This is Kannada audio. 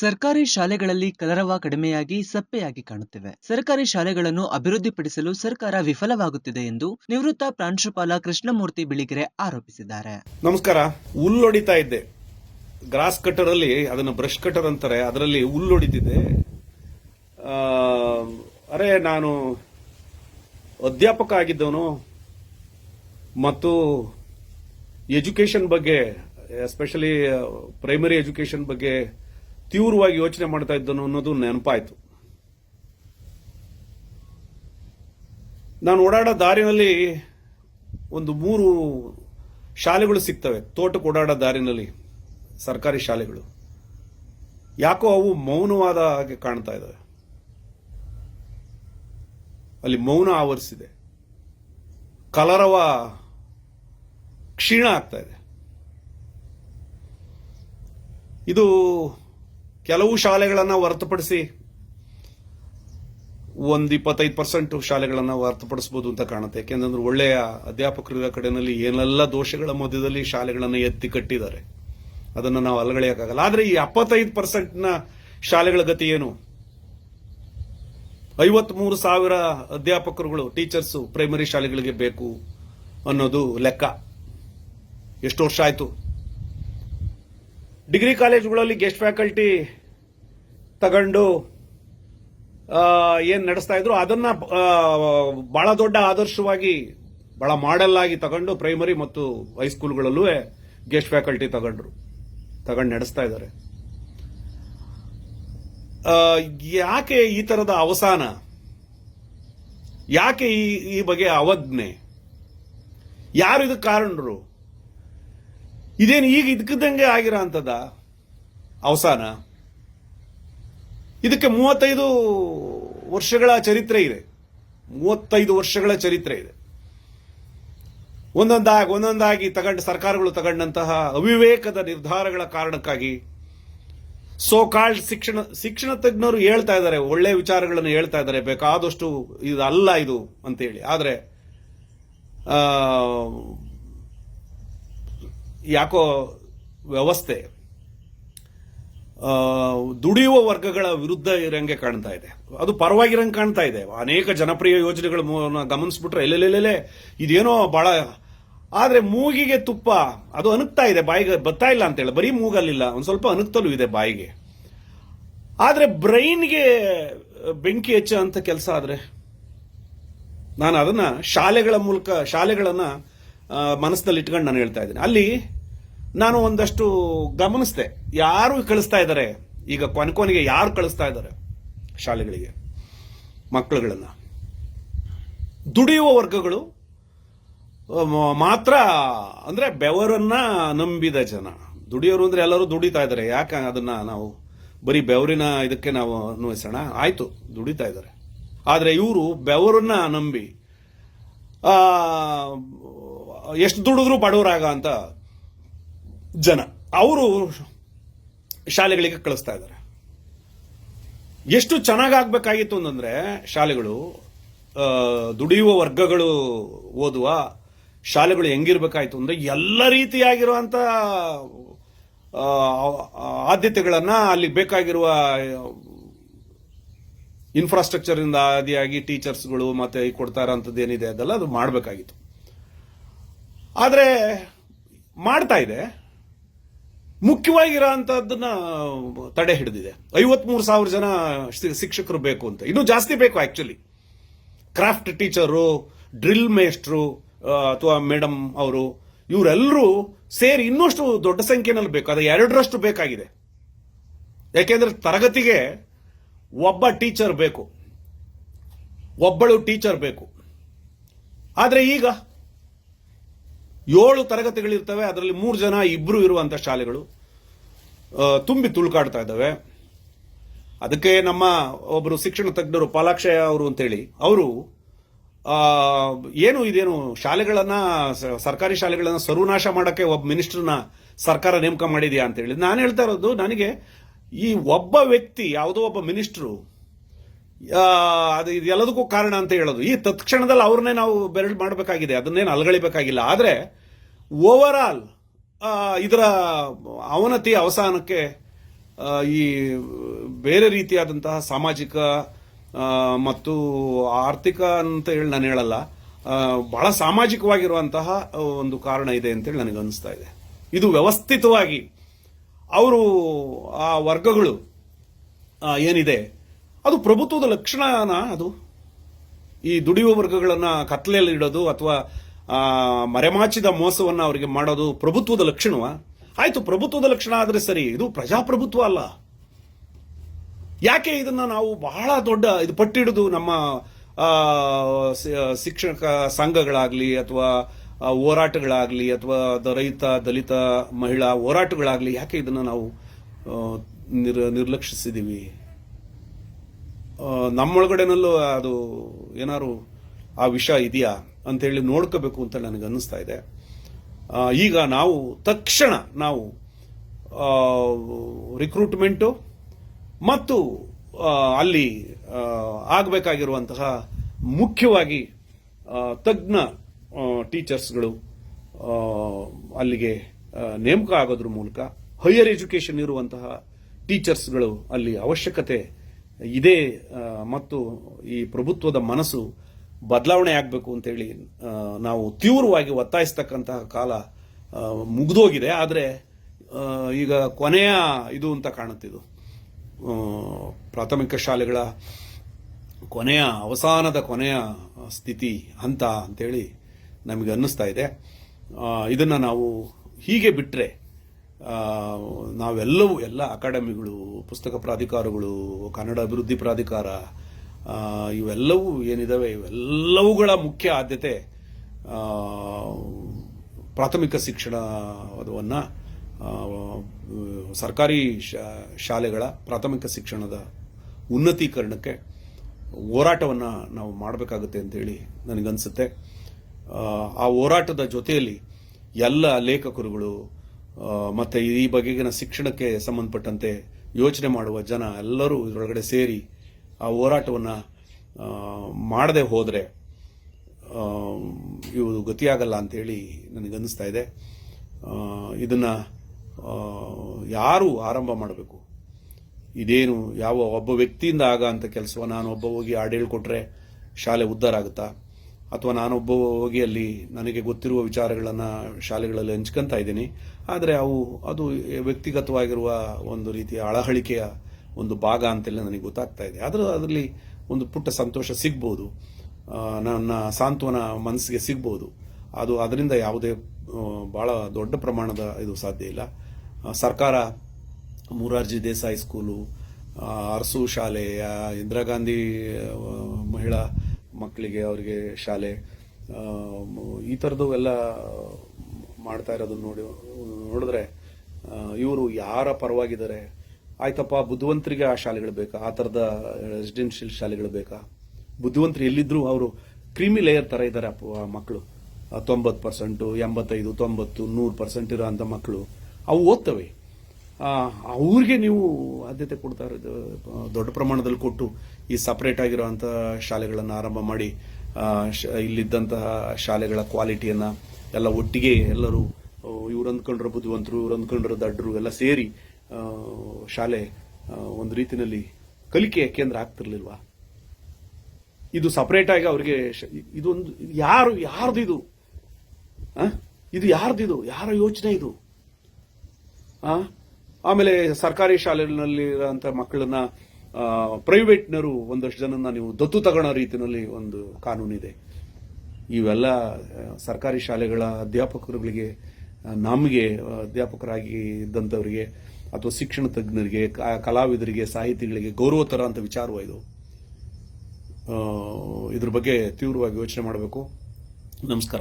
ಸರ್ಕಾರಿ ಶಾಲೆಗಳಲ್ಲಿ ಕಲರವ ಕಡಿಮೆಯಾಗಿ ಸಪ್ಪೆಯಾಗಿ ಕಾಣುತ್ತಿವೆ. ಸರ್ಕಾರಿ ಶಾಲೆಗಳನ್ನು ಅಭಿವೃದ್ಧಿಪಡಿಸಲು ಸರ್ಕಾರ ವಿಫಲವಾಗುತ್ತಿದೆ ಎಂದು ನಿವೃತ್ತ ಪ್ರಾಂಶುಪಾಲ ಕೃಷ್ಣಮೂರ್ತಿ ಬಿಳಿಗೆರೆ ಆರೋಪಿಸಿದ್ದಾರೆ. ನಮಸ್ಕಾರ. ಹುಲ್ಲೊಡಿತಾ ಇದ್ದೆ. ಗ್ರಾಸ್ ಕಟರ್ ಅಲ್ಲಿ ಅದನ್ನು ಬ್ರಷ್ ಕಟರ್ ಅಂತಾರೆ, ಅದರಲ್ಲಿ ಹುಲ್ಲೊಡಿತಿದ್ದೆ ಅರೆ, ನಾನು ಅಧ್ಯಾಪಕ ಆಗಿದ್ದವನು ಮತ್ತು ಎಜುಕೇಶನ್ ಬಗ್ಗೆ, ಎಸ್ಪೆಷಲಿ ಪ್ರೈಮರಿ ಎಜುಕೇಶನ್ ಬಗ್ಗೆ ತೀವ್ರವಾಗಿ ಯೋಚನೆ ಮಾಡ್ತಾ ಇದ್ದನು ಅನ್ನೋದು ನೆನಪಾಯಿತು. ನಾನು ಓಡಾಡೋ ದಾರಿನಲ್ಲಿ ಒಂದು ಮೂರು ಶಾಲೆಗಳು ಸಿಗ್ತವೆ, ತೋಟಕ್ಕೆ ಓಡಾಡೋ ದಾರಿನಲ್ಲಿ, ಸರ್ಕಾರಿ ಶಾಲೆಗಳು. ಯಾಕೋ ಅವು ಮೌನವಾದ ಹಾಗೆ ಕಾಣ್ತಾ ಇದ್ದಾವೆ. ಅಲ್ಲಿ ಮೌನ ಆವರಿಸಿದೆ. ಕಲರವ ಕ್ಷೀಣ ಆಗ್ತಾ ಇದೆ. ಇದು ಕೆಲವು ಶಾಲೆಗಳನ್ನು ಹೊರತುಪಡಿಸಿ ಒಂದು ಇಪ್ಪತ್ತೈದು ಪರ್ಸೆಂಟ್ ಶಾಲೆಗಳನ್ನು ಹೊರತುಪಡಿಸಬಹುದು ಅಂತ ಕಾಣುತ್ತೆ. ಯಾಕೆಂದ್ರೆ ಒಳ್ಳೆಯ ಅಧ್ಯಾಪಕರ ಕಡೆಯಲ್ಲಿ ಏನೆಲ್ಲ ದೋಷಗಳ ಮಧ್ಯದಲ್ಲಿ ಶಾಲೆಗಳನ್ನು ಎತ್ತಿ ಕಟ್ಟಿದ್ದಾರೆ. ಅದನ್ನು ನಾವು ಅಲಗಳೆಯಕ್ಕಾಗಲ್ಲ. ಆದರೆ ಈ ಎಪ್ಪತ್ತೈದು ಪರ್ಸೆಂಟ್ನ ಶಾಲೆಗಳ ಗತಿ ಏನು? ಐವತ್ಮೂರು ಸಾವಿರ ಅಧ್ಯಾಪಕರುಗಳು, ಟೀಚರ್ಸ್ ಪ್ರೈಮರಿ ಶಾಲೆಗಳಿಗೆ ಬೇಕು ಅನ್ನೋದು ಲೆಕ್ಕ. ಎಷ್ಟು ವರ್ಷ ಆಯ್ತು? ಡಿಗ್ರಿ ಕಾಲೇಜುಗಳಲ್ಲಿ ಗೆಸ್ಟ್ ಫ್ಯಾಕಲ್ಟಿ ತಗೊಂಡು ಏನು ನಡೆಸ್ತಾ ಇದ್ರು, ಅದನ್ನ ಬಹಳ ದೊಡ್ಡ ಆದರ್ಶವಾಗಿ, ಬಹಳ ಮಾಡೆಲ್ ಆಗಿ ತಗೊಂಡು ಪ್ರೈಮರಿ ಮತ್ತು ಹೈಸ್ಕೂಲ್ಗಳಲ್ಲೂ ಗೆಸ್ಟ್ ಫ್ಯಾಕಲ್ಟಿ ತಗೊಂಡ್ರು, ತಗೊಂಡು ನಡೆಸ್ತಾ ಇದ್ದಾರೆ. ಯಾಕೆ ಈ ತರದ ಅವಸಾನ? ಯಾಕೆ ಈ ಈ ಬಗ್ಗೆ ಅವಜ್ಞೆ? ಯಾರು ಇದಕ್ಕೆ ಕಾರಣರು? ಇದೇನು ಈಗ ಇದಕ್ಕಿದ್ದಂಗೆ ಆಗಿರೋ ಅಂಥದ್ದ ಅವಸಾನ? ಇದಕ್ಕೆ ಮೂವತ್ತೈದು ವರ್ಷಗಳ ಚರಿತ್ರೆ ಇದೆ. ಮೂವತ್ತೈದು ವರ್ಷಗಳ ಚರಿತ್ರೆ ಇದೆ. ಒಂದೊಂದಾಗಿ ಒಂದೊಂದಾಗಿ ತಗೊಂಡ, ಸರ್ಕಾರಗಳು ತಗೊಂಡಂತಹ ಅವಿವೇಕದ ನಿರ್ಧಾರಗಳ ಕಾರಣಕ್ಕಾಗಿ ಸೋ ಕಾಲ್ಡ್ ಶಿಕ್ಷಣ ಶಿಕ್ಷಣ ತಜ್ಞರು ಹೇಳ್ತಾ ಇದ್ದಾರೆ, ಒಳ್ಳೆ ವಿಚಾರಗಳನ್ನು ಹೇಳ್ತಾ ಇದ್ದಾರೆ, ಬೇಕಾದಷ್ಟು ಇದು ಅಲ್ಲ ಇದು ಅಂತ ಹೇಳಿ ಆದರೆ ಯಾಕೋ ವ್ಯವಸ್ಥೆ ದುಡಿಯುವ ವರ್ಗಗಳ ವಿರುದ್ಧ ಇರಂಗೆ ಕಾಣ್ತಾ ಇದೆ. ಅದು ಪರವಾಗಿರಂಗೆ ಕಾಣ್ತಾ ಇದೆ. ಅನೇಕ ಜನಪ್ರಿಯ ಯೋಜನೆಗಳ ಗಮನಿಸ್ಬಿಟ್ರೆ ಎಲ್ಲೆಲ್ಲೆಲ್ಲೆ ಇದೇನೋ ಬಹಳ, ಆದ್ರೆ ಮೂಗಿಗೆ ತುಪ್ಪ, ಅದು ಅನುಕ್ತಾ ಇದೆ, ಬಾಯಿಗೆ ಬತ್ತಾ ಇಲ್ಲ ಅಂತ ಹೇಳಿ ಬರೀ ಮೂಗಲ್ಲಿಲ್ಲ, ಒಂದು ಸ್ವಲ್ಪ ಅನುಕ್ತಲು ಇದೆ ಬಾಯಿಗೆ. ಆದ್ರೆ ಬ್ರೈನ್ಗೆ ಬೆಂಕಿ ಹೆಚ್ಚ ಅಂತ ಕೆಲಸ ಆದ್ರೆ, ನಾನು ಅದನ್ನ ಶಾಲೆಗಳ ಮೂಲಕ, ಶಾಲೆಗಳನ್ನ ಮನಸ್ಸಿನಲ್ಲಿ ಇಟ್ಕೊಂಡು ನಾನು ಹೇಳ್ತಾ ಇದ್ದೀನಿ. ಅಲ್ಲಿ ನಾನು ಒಂದಷ್ಟು ಗಮನಿಸಿದೆ. ಯಾರು ಕಳಿಸ್ತಾ ಇದ್ದಾರೆ? ಈಗ ಕೊನೆಗೆ ಯಾರು ಕಳಿಸ್ತಾ ಇದ್ದಾರೆ? ಶಾಲೆಗಳಿಗೆ. ಮಕ್ಕಳುಗಳನ್ನು. ದುಡಿಯುವ ವರ್ಗಗಳು ಮಾತ್ರ ಅಂದರೆ ಬೆವರನ್ನ ನಂಬಿದ ಜನ. ದುಡಿಯೋರು ಅಂದರೆ ಎಲ್ಲರೂ ದುಡಿತಾ ಇದ್ದಾರೆ. ಯಾಕೆ ಅದನ್ನು ನಾವು ಬರೀ ಬೆವರಿನ ಇದಕ್ಕೆ ನಾವು ಅನ್ವಯಿಸೋಣ? ಆಯಿತು, ದುಡಿತಾ ಇದ್ದಾರೆ. ಆದರೆ ಇವರು ಬೆವರನ್ನ ನಂಬಿ ಎಷ್ಟು ದುಡಿದ್ರೂ ಬಡವರಾಗ ಅಂತ ಜನ. ಅವರು ಶಾಲೆಗಳಿಗೆ ಕಳಿಸ್ತಾ ಇದ್ದಾರೆ. ಎಷ್ಟು ಚೆನ್ನಾಗಾಗ್ಬೇಕಾಗಿತ್ತು ಅಂತಂದರೆ ಶಾಲೆಗಳು ದುಡಿಯುವ ವರ್ಗಗಳು ಓದುವ ಶಾಲೆಗಳು ಹೆಂಗಿರ್ಬೇಕಾಯ್ತು ಅಂದರೆ ಎಲ್ಲ ರೀತಿಯಾಗಿರುವಂಥ ಆದ್ಯತೆಗಳನ್ನು ಅಲ್ಲಿ ಬೇಕಾಗಿರುವ ಇನ್ಫ್ರಾಸ್ಟ್ರಕ್ಚರಿಂದ ಆದಿಯಾಗಿ ಟೀಚರ್ಸ್ಗಳು ಮತ್ತೆ ಕೊಡ್ತಾ ಇರೋಂಥದ್ದು ಏನಿದೆ ಅದೆಲ್ಲ ಅದು ಮಾಡಬೇಕಾಗಿತ್ತು. ಆದರೆ ಮಾಡ್ತಾ ಇದೆ. ಮುಖ್ಯವಾಗಿರೋಂಥದ್ದನ್ನ ತಡೆ ಹಿಡಿದಿದೆ. ಐವತ್ಮೂರು ಸಾವಿರ ಜನ ಶಿಕ್ಷಕರು ಬೇಕು ಅಂತ. ಇನ್ನೂ ಜಾಸ್ತಿ ಬೇಕು ಆಕ್ಚುಲಿ ಕ್ರಾಫ್ಟ್ ಟೀಚರು ಡ್ರಿಲ್ ಮೇಸ್ಟ್ರು ಅಥವಾ ಮೇಡಮ್ ಅವರು ಇವರೆಲ್ಲರೂ ಸೇರಿ ಇನ್ನಷ್ಟು ದೊಡ್ಡ ಸಂಖ್ಯೆನಲ್ಲಿ ಬೇಕು. ಅದು ಎರಡರಷ್ಟು ಬೇಕಾಗಿದೆ. ಯಾಕೆಂದ್ರೆ ತರಗತಿಗೆ ಒಬ್ಬ ಟೀಚರ್ ಬೇಕು. ಒಬ್ಬಳು ಟೀಚರ್ ಬೇಕು. ಆದರೆ ಈಗ ಏಳು ತರಗತಿಗಳಿರ್ತವೆ, ಅದರಲ್ಲಿ ಮೂರು ಜನ ಇಬ್ರು ಇರುವಂಥ ಶಾಲೆಗಳು. ತುಂಬಿ ತುಳುಕಾಡ್ತಾ ಇದ್ದಾವೆ. ಅದಕ್ಕೆ ನಮ್ಮ ಒಬ್ಬರು ಶಿಕ್ಷಣ ತಜ್ಞರು ಪಾಲಾಕ್ಷಯ ಅವರು ಅಂತೇಳಿ, ಅವರು ಏನು ಇದೇನು ಶಾಲೆಗಳನ್ನ ಸರ್ಕಾರಿ ಶಾಲೆಗಳನ್ನ ಸರ್ವನಾಶ ಮಾಡಕ್ಕೆ ಒಬ್ಬ ಮಿನಿಸ್ಟರ್ನ ಸರ್ಕಾರ ನೇಮಕ ಮಾಡಿದೆಯಾ ಅಂತ ಹೇಳಿ ನಾನು ಹೇಳ್ತಾ ಇರೋದು ನನಗೆ ಈ ಒಬ್ಬ ವ್ಯಕ್ತಿ, ಯಾವುದೋ ಒಬ್ಬ ಮಿನಿಸ್ಟ್ರು ಅದು ಇದೆಲ್ಲದಕ್ಕೂ ಕಾರಣ ಅಂತ ಹೇಳೋದು. ಈ ತತ್ಕ್ಷಣದಲ್ಲಿ ಅವ್ರನ್ನೇ ನಾವು ಬೆರಳು ಮಾಡಬೇಕಾಗಿದೆ. ಅದನ್ನೇನು ಅಲ್ಗಳಿಬೇಕಾಗಿಲ್ಲ. ಆದರೆ ಓವರ್ ಆಲ್ ಇದರ ಅವನತಿ ಅವಸಾನಕ್ಕೆ ಈ ಬೇರೆ ರೀತಿಯಾದಂತಹ ಸಾಮಾಜಿಕ ಮತ್ತು ಆರ್ಥಿಕ ಅಂತ ಹೇಳಿ ನಾನು ಹೇಳಲ್ಲ. ಬಹಳ ಸಾಮಾಜಿಕವಾಗಿರುವಂತಹ ಒಂದು ಕಾರಣ ಇದೆ ಅಂತೇಳಿ ನನಗೆ ಅನಿಸ್ತಾ ಇದೆ. ಇದು ವ್ಯವಸ್ಥಿತವಾಗಿ ಅವರು ಆ ವರ್ಗಗಳು ಏನಿದೆ ಅದು ಪ್ರಭುತ್ವದ ಲಕ್ಷಣನ ಅದು? ಈ ದುಡಿಯುವ ವರ್ಗಗಳನ್ನ ಕತ್ಲೆಯಲ್ಲಿ ಇಡೋದು ಅಥವಾ ಮರೆಮಾಚಿದ ಮೋಸವನ್ನ ಅವರಿಗೆ ಮಾಡೋದು ಪ್ರಭುತ್ವದ ಲಕ್ಷಣವ? ಆಯಿತು ಪ್ರಭುತ್ವದ ಲಕ್ಷಣ ಆದ್ರೆ ಸರಿ ಇದು ಪ್ರಜಾಪ್ರಭುತ್ವ ಅಲ್ಲ. ಯಾಕೆ ಇದನ್ನ ನಾವು ಬಹಳ ದೊಡ್ಡ ಇದು ಪಟ್ಟಿಡುದು ನಮ್ಮ ಶಿಕ್ಷಕ ಸಂಘಗಳಾಗ್ಲಿ ಅಥವಾ ಹೋರಾಟಗಳಾಗಲಿ ಅಥವಾ ರೈತ ದಲಿತ ಮಹಿಳಾ ಹೋರಾಟಗಳಾಗಲಿ ಯಾಕೆ ಇದನ್ನ ನಾವು ನಿರ್- ನಿರ್ಲಕ್ಷಿಸಿದೀವಿ? ಆ, ನಮ್ಮೊಳಗಡೆನಲ್ಲೂ ಅದು ಏನಾರು ಆ ವಿಷ ಇದೆಯಾ ಅಂತೇಳಿ ನೋಡ್ಕೋಬೇಕು ಅಂತ ನನಗೆ ಅನ್ನಿಸ್ತಾ ಇದೆ. ಈಗ ನಾವು ತಕ್ಷಣ ನಾವು ರಿಕ್ರೂಟ್ಮೆಂಟು ಮತ್ತು ಅಲ್ಲಿ ಆಗಬೇಕಾಗಿರುವಂತಹ ಮುಖ್ಯವಾಗಿ ತಜ್ಞ ಟೀಚರ್ಸ್ಗಳು ಅಲ್ಲಿಗೆ ನೇಮಕ ಆಗೋದ್ರ ಮೂಲಕ ಹೈಯರ್ ಎಜುಕೇಷನ್ ಇರುವಂತಹ ಟೀಚರ್ಸ್ಗಳು ಅಲ್ಲಿ ಅವಶ್ಯಕತೆ ಇದೆ ಮತ್ತು ಈ ಪ್ರಭುತ್ವದ ಮನಸ್ಸು ಬದಲಾವಣೆ ಆಗಬೇಕು ಅಂತೇಳಿ ನಾವು ತೀವ್ರವಾಗಿ ಒತ್ತಾಯಿಸ್ತಕ್ಕಂತಹ ಕಾಲ ಮುಗಿದೋಗಿದೆ. ಆದರೆ ಈಗ ಕೊನೆಯ ಇದು ಅಂತ ಕಾಣುತ್ತಿದ್ದು ಪ್ರಾಥಮಿಕ ಶಾಲೆಗಳ ಕೊನೆಯ, ಅವಸಾನದ ಕೊನೆಯ ಸ್ಥಿತಿ ಹಂತ ಅಂತೇಳಿ ನಮಗೆ ಅನ್ನಿಸ್ತಾ ಇದೆ. ಇದನ್ನ ನಾವು ಹೀಗೆ ಬಿಟ್ಟರೆ ನಾವೆಲ್ಲವೂ ಎಲ್ಲ ಅಕಾಡೆಮಿಗಳು ಪುಸ್ತಕ ಪ್ರಾಧಿಕಾರಗಳು ಕನ್ನಡ ಅಭಿವೃದ್ಧಿ ಪ್ರಾಧಿಕಾರ ಇವೆಲ್ಲವೂ ಏನಿದಾವೆ ಇವೆಲ್ಲವುಗಳ ಮುಖ್ಯ ಆದ್ಯತೆ ಪ್ರಾಥಮಿಕ ಶಿಕ್ಷಣವನ್ನು ಸರ್ಕಾರಿ ಶಾಲೆಗಳ ಪ್ರಾಥಮಿಕ ಶಿಕ್ಷಣದ ಉನ್ನತೀಕರಣಕ್ಕೆ ಹೋರಾಟವನ್ನು ನಾವು ಮಾಡಬೇಕಾಗುತ್ತೆ ಅಂತೇಳಿ ನನಗನ್ಸುತ್ತೆ. ಆ, ಹೋರಾಟದ ಜೊತೆಯಲ್ಲಿ ಎಲ್ಲ ಲೇಖಕರುಗಳು ಮತ್ತೆ ಈ ಬಗೆಗಿನ ಶಿಕ್ಷಣಕ್ಕೆ ಸಂಬಂಧಪಟ್ಟಂತೆ ಯೋಚನೆ ಮಾಡುವ ಜನ ಎಲ್ಲರೂ ಇದರೊಳಗಡೆ ಸೇರಿ ಆ ಹೋರಾಟವನ್ನು ಮಾಡದೆ ಹೋದರೆ ಇವು ಗತಿಯಾಗಲ್ಲ ಅಂತೇಳಿ ನನಗನ್ನಿಸ್ತಾ ಇದೆ. ಇದನ್ನು ಯಾರು ಆರಂಭ ಮಾಡಬೇಕು? ಇದೇನು ಯಾವ ಒಬ್ಬ ವ್ಯಕ್ತಿಯಿಂದ ಆಗ ಅಂತ ಕೆಲಸವ? ನಾನು ಒಬ್ಬ ಹೋಗಿ ಹಾಡು ಹೇಳಿಕೊಟ್ರೆ ಶಾಲೆ ಉದ್ಧಾರ ಆಗುತ್ತಾ? ಅಥವಾ ನಾನೊಬ್ಬ ಹೋಗಿ ಅಲ್ಲಿ ನನಗೆ ಗೊತ್ತಿರುವ ವಿಚಾರಗಳನ್ನು ಶಾಲೆಗಳಲ್ಲಿ ಹಂಚ್ಕೊಂತ ಇದ್ದೀನಿ. ಆದರೆ ಅವು, ಅದು ವ್ಯಕ್ತಿಗತವಾಗಿರುವ ಒಂದು ರೀತಿಯ ಅಳಹಳಿಕೆಯ ಒಂದು ಭಾಗ ಅಂತೆಲ್ಲ ನನಗೆ ಗೊತ್ತಾಗ್ತಾ ಇದೆ. ಆದರೂ ಅದರಲ್ಲಿ ಒಂದು ಪುಟ್ಟ ಸಂತೋಷ ಸಿಗ್ಬೋದು. ನನ್ನ ಸಾಂತ್ವನ ಮನಸ್ಸಿಗೆ ಸಿಗ್ಬೋದು. ಅದು ಅದರಿಂದ ಯಾವುದೇ ಭಾಳ ದೊಡ್ಡ ಪ್ರಮಾಣದ ಇದು ಸಾಧ್ಯ ಇಲ್ಲ. ಸರ್ಕಾರ, ಮೂರಾರ್ಜಿ ದೇಸಾಯಿ ಸ್ಕೂಲು ಅರಸು ಶಾಲೆಯ ಇಂದಿರಾ ಗಾಂಧಿ ಮಹಿಳಾ ಮಕ್ಕಳಿಗೆ, ಅವರಿಗೆ ಶಾಲೆ ಈ ಥರದ್ದು ಎಲ್ಲ ಮಾಡ್ತಾ ಇರೋದನ್ನ ನೋಡಿ, ನೋಡಿದ್ರೆ ಇವರು ಯಾರ ಪರವಾಗಿದ್ದಾರೆ? ಆಯ್ತಪ್ಪ, ಬುದ್ಧಿವಂತರಿಗೆ ಆ ಶಾಲೆಗಳು ಬೇಕಾ? ಆ ಥರದ ರೆಸಿಡೆನ್ಷಿಯಲ್ ಶಾಲೆಗಳು ಬೇಕಾ? ಬುದ್ಧಿವಂತರು ಎಲ್ಲಿದ್ರು ಅವರು ಕ್ರೀಮಿ ಲೇಯರ್ ತರ ಇದ್ದಾರೆ ಆ ಮಕ್ಕಳು ತೊಂಬತ್ತು ಪರ್ಸೆಂಟು ಎಂಬತ್ತೈದು, ತೊಂಬತ್ತು, ನೂರು ಪರ್ಸೆಂಟ್ ಇರೋ ಅಂಥ ಮಕ್ಕಳು ಅವು ಓದ್ತವೆ. ಅವ್ರಿಗೆ ನೀವು ಆದ್ಯತೆ ಕೊಡ್ತಾ ಇರೋದು ದೊಡ್ಡ ಪ್ರಮಾಣದಲ್ಲಿ ಕೊಟ್ಟು ಈ ಸಪರೇಟ್ ಆಗಿರುವಂತಹ ಶಾಲೆಗಳನ್ನು ಆರಂಭ ಮಾಡಿ ಇಲ್ಲಿದ್ದಂತಹ ಶಾಲೆಗಳ ಕ್ವಾಲಿಟಿಯನ್ನ ಎಲ್ಲ ಒಟ್ಟಿಗೆ ಎಲ್ಲರೂ ಇವ್ರು ಅಂದ್ಕೊಂಡ್ರ ಬುದ್ಧಿವಂತರು, ಇವ್ರು ಅಂದ್ಕೊಂಡ್ರ ದಡ್ರು ಎಲ್ಲ ಸೇರಿ ಶಾಲೆ ಒಂದು ರೀತಿನಲ್ಲಿ ಕಲಿಕೆಯ ಕೇಂದ್ರ ಆಗ್ತಿರ್ಲಿಲ್ವಾ ಇದು ಸಪರೇಟ್ ಆಗಿ ಅವರಿಗೆ ಇದೊಂದು, ಯಾರು, ಯಾರ್ದು ಇದು? ಇದು ಯಾರ್ದಿದು ಯಾರ ಯೋಚನೆ ಇದು ಆ? ಆಮೇಲೆ ಸರ್ಕಾರಿ ಶಾಲೆಗಳಲ್ಲಿ ಇರುವಂತಹ ಮಕ್ಕಳನ್ನ ಪ್ರೈವೇಟ್ನರು ಒಂದಷ್ಟು ಜನನ ನೀವು ದತ್ತು ತಗೊಳ್ಳೋ ರೀತಿಯಲ್ಲಿ ಒಂದು ಕಾನೂನಿದೆ ಇವೆಲ್ಲ ಸರ್ಕಾರಿ ಶಾಲೆಗಳ ಅಧ್ಯಾಪಕರುಗಳಿಗೆ ನಮಗೆ ಅಧ್ಯಾಪಕರಾಗಿ ಇದ್ದಂಥವರಿಗೆ ಅಥವಾ ಶಿಕ್ಷಣ ತಜ್ಞರಿಗೆ ಕಲಾವಿದರಿಗೆ, ಸಾಹಿತಿಗಳಿಗೆ ಗೌರವ ತರ ಅಂತ ವಿಚಾರವ ಇದು. ಇದ್ರ ಬಗ್ಗೆ ತೀವ್ರವಾಗಿ ಯೋಚನೆ ಮಾಡಬೇಕು. ನಮಸ್ಕಾರ.